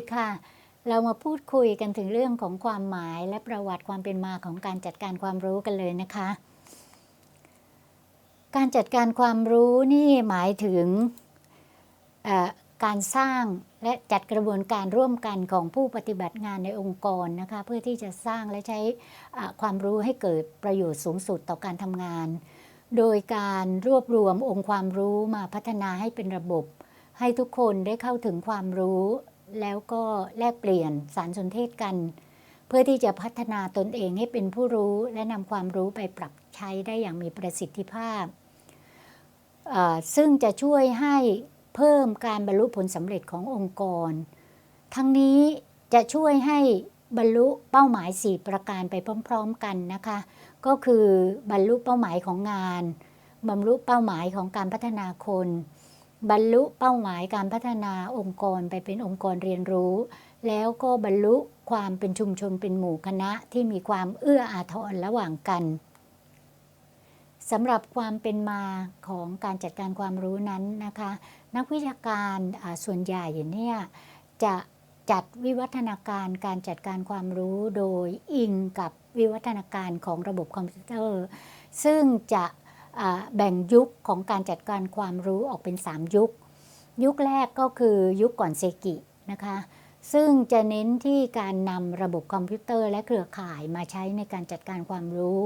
ดีค่ะ เรามาพูดคุยกันถึงเรื่องของความหมายและประวัติความเป็นมาของการจัดการความรู้กันเลยนะคะ การจัดการความรู้นี่หมายถึงการสร้างและจัดกระบวนการร่วมกันของผู้ปฏิบัติงานในองค์กรนะคะเพื่อที่จะสร้างและใช้ความรู้ให้เกิดประโยชน์สูงสุดต่อการทำงาน โดยการรวบรวมองค์ความรู้มาพัฒนาให้เป็นระบบ ให้ทุกคนได้เข้าถึงความรู้ แล้วก็แลกเปลี่ยนสารสนเทศกัน เพื่อที่จะพัฒนาตนเองให้เป็นผู้รู้และนำความรู้ไปปรับใช้ได้อย่างมีประสิทธิภาพ ซึ่งจะช่วยให้เพิ่มการบรรลุผลสำเร็จขององค์กร ทั้งนี้จะช่วยให้บรรลุเป้าหมาย 4 ประการไปพร้อม ๆ กันนะคะ ก็คือบรรลุเป้าหมายของงานบรรลุเป้าหมายของการพัฒนาคน บรรลุเป้าหมายการพัฒนาองค์กรไปเป็นองค์กรเรียนรู้ แล้วก็บรรลุความเป็นชุมชนเป็นหมู่คณะที่มีความเอื้ออาทรระหว่างกันสำหรับความเป็นมาของการจัดการความรู้นั้นนะคะ นักวิชาการส่วนใหญ่เนี่ยจะจัดวิวัฒนาการการจัดการความรู้โดยอิงกับวิวัฒนาการของระบบคอมพิวเตอร์ ซึ่งจะ แบ่งยุคของการจัดการความรู้ออกเป็น 3 ยุค ยุคแรกก็คือยุคก่อนเซกินะคะซึ่งจะเน้นที่การนำระบบคอมพิวเตอร์และเครือข่ายมาใช้ในการจัดการความรู้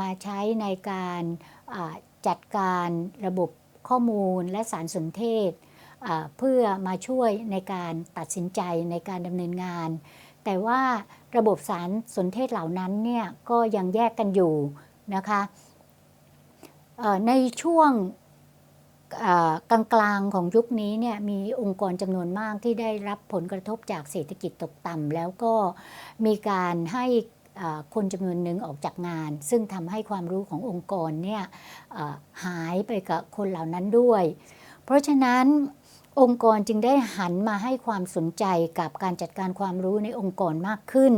มาใช้ในการจัดการระบบข้อมูลและสารสนเทศ เพื่อมาช่วยในการตัดสินใจในการดำเนินงาน แต่ว่าระบบสารสนเทศเหล่านั้นเนี่ยก็ยังแยกกันอยู่นะคะ ในช่วงกลางๆของยุคนี้เนี่ยมีองค์กรจำนวนมากที่ได้รับผลกระทบจากเศรษฐกิจตกต่ำแล้วก็มีการให้คนจำนวนหนึ่งออกจากงาน ซึ่งทำให้ความรู้ขององค์กรเนี่ยหายไปกับคนเหล่านั้นด้วย เพราะฉะนั้นองค์กรจึงได้หันมาให้ความสนใจกับการจัดการความรู้ในองค์กรมากขึ้น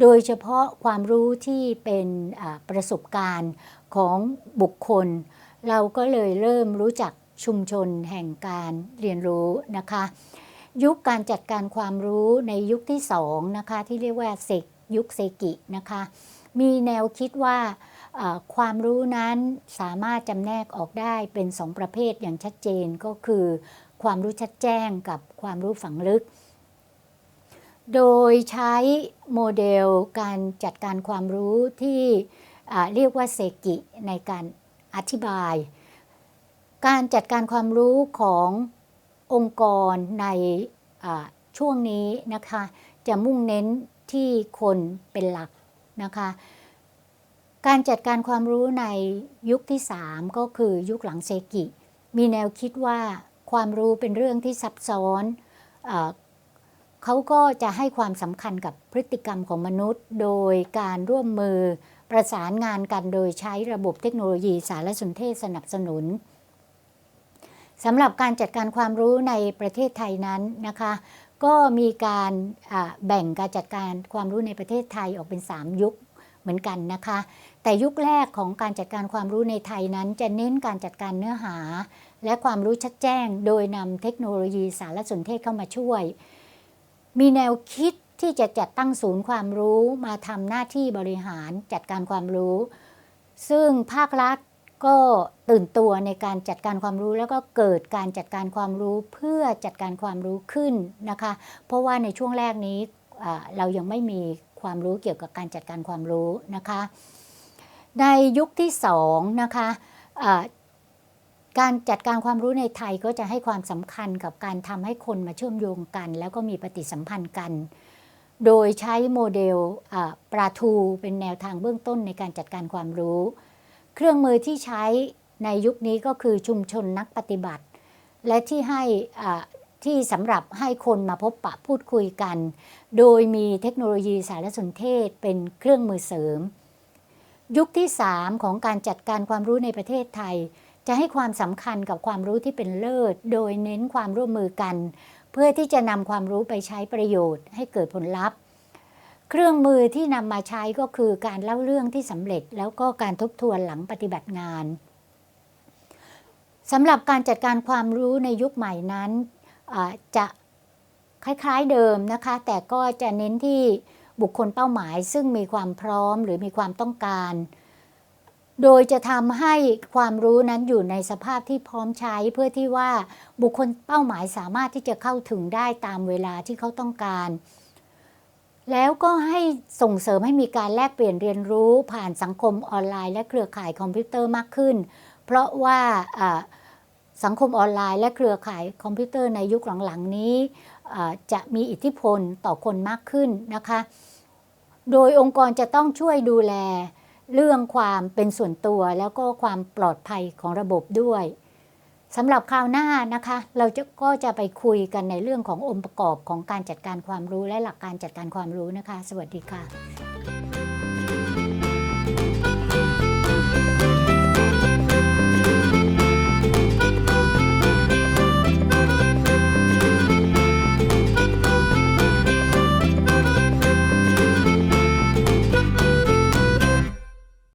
โดยเฉพาะความรู้ที่เป็นประสบการณ์ ของบุคคล เราก็เลยเริ่มรู้จักชุมชนแห่งการเรียนรู้นะคะ ยุคการจัดการความรู้ในยุคที่สองนะคะที่เรียกว่าเซกยุคเซกินะคะ มีแนวคิดว่าความรู้นั้นสามารถจำแนกออกได้เป็นสองประเภทอย่างชัดเจนก็คือ ความรู้ชัดแจ้งกับความรู้ฝังลึก โดยใช้โมเดลการจัดการความรู้ที่ เรียกว่าเซกิในการอธิบาย การจัดการความรู้ขององค์กรในช่วงนี้นะคะ จะมุ่งเน้นที่คนเป็นหลักนะคะ การจัดการความรู้ในยุคที่ 3 ก็คือยุคหลังเซกิ มีแนวคิดว่าความรู้เป็นเรื่องที่ซับซ้อนอเขาก็จะให้ความสำคัญกับพฤติกรรมของมนุษย์ โดยการร่วมมือ ประสานงานกันโดยใช้ระบบเทคโนโลยีสารสนเทศสนับสนุนสำหรับการจัดการความรู้ในประเทศไทยนั้นนะคะ ก็มีการแบ่งการจัดการความรู้ในประเทศไทยออกเป็น 3 ยุคเหมือนกันนะคะ แต่ยุคแรกของการจัดการความรู้ในไทยนั้น จะเน้นการจัดการเนื้อหา และความรู้ชัดแจ้ง โดยนำเทคโนโลยีสารสนเทศเข้ามาช่วย มีแนวคิด ที่จะจัดตั้งศูนย์ความรู้มาทำหน้าที่บริหารจัดการความรู้ ซึ่งภาครัฐก็ตื่นตัวในการจัดการความรู้แล้วก็เกิดการจัดการความรู้เพื่อจัดการความรู้ขึ้นนะคะ เพราะว่าในช่วงแรกนี้เรายังไม่มีความรู้เกี่ยวกับการจัดการความรู้นะคะ ในยุคที่สองนะคะอ่าการจัดการความรู้ในไทยก็จะให้ความสำคัญกับการทำให้คนมาเชื่อมโยงกัน แล้วก็มีปฏิสัมพันธ์กัน โดยใช้โมเดลปราทูเป็นแนวทางเบื้องต้นในการจัดการความรู้ เครื่องมือที่ใช้ในยุคนี้ก็คือชุมชนนักปฏิบัติ และที่ให้ที่สำหรับให้คนมาพบปะพูดคุยกัน โดยมีเทคโนโลยีสารสนเทศเป็นเครื่องมือเสริม ยุคที่ 3 ของการจัดการความรู้ในประเทศไทย จะให้ความสำคัญกับความรู้ที่เป็นเลิศ โดยเน้นความร่วมมือกัน เพื่อที่จะนำความรู้ไปใช้ประโยชน์ให้เกิดผลลัพธ์ เครื่องมือที่นำมาใช้ก็คือการเล่าเรื่องที่สำเร็จแล้วก็การทบทวนหลังปฏิบัติงานสำหรับการจัดการความรู้ในยุคใหม่นั้นจะคล้าย ๆเดิมนะคะ แต่ก็จะเน้นที่บุคคลเป้าหมาย ซึ่งมีความพร้อมหรือมีความต้องการ โดยจะทำให้ความรู้นั้นอยู่ในสภาพที่พร้อมใช้เพื่อที่ว่าบุคคลเป้าหมายสามารถที่จะเข้าถึงได้ตามเวลาที่เขาต้องการ แล้วก็ให้ส่งเสริมให้มีการแลกเปลี่ยนเรียนรู้ผ่านสังคมออนไลน์ และเครือข่ายคอมพิวเตอร์มากขึ้น เพราะว่าสังคมออนไลน์และเครือข่ายคอมพิวเตอร์ในยุคหลังๆนี้จะมีอิทธิพลต่อคนมากขึ้นนะคะ โดยองค์กรจะต้องช่วยดูแล เรื่องความเป็นส่วนตัวแล้วก็ความปลอดภัยของระบบด้วยสำหรับคราวหน้านะคะ เราจะก็จะไปคุยกันในเรื่องขององค์ประกอบของการจัดการความรู้และหลักการจัดการความรู้นะคะ สวัสดีค่ะ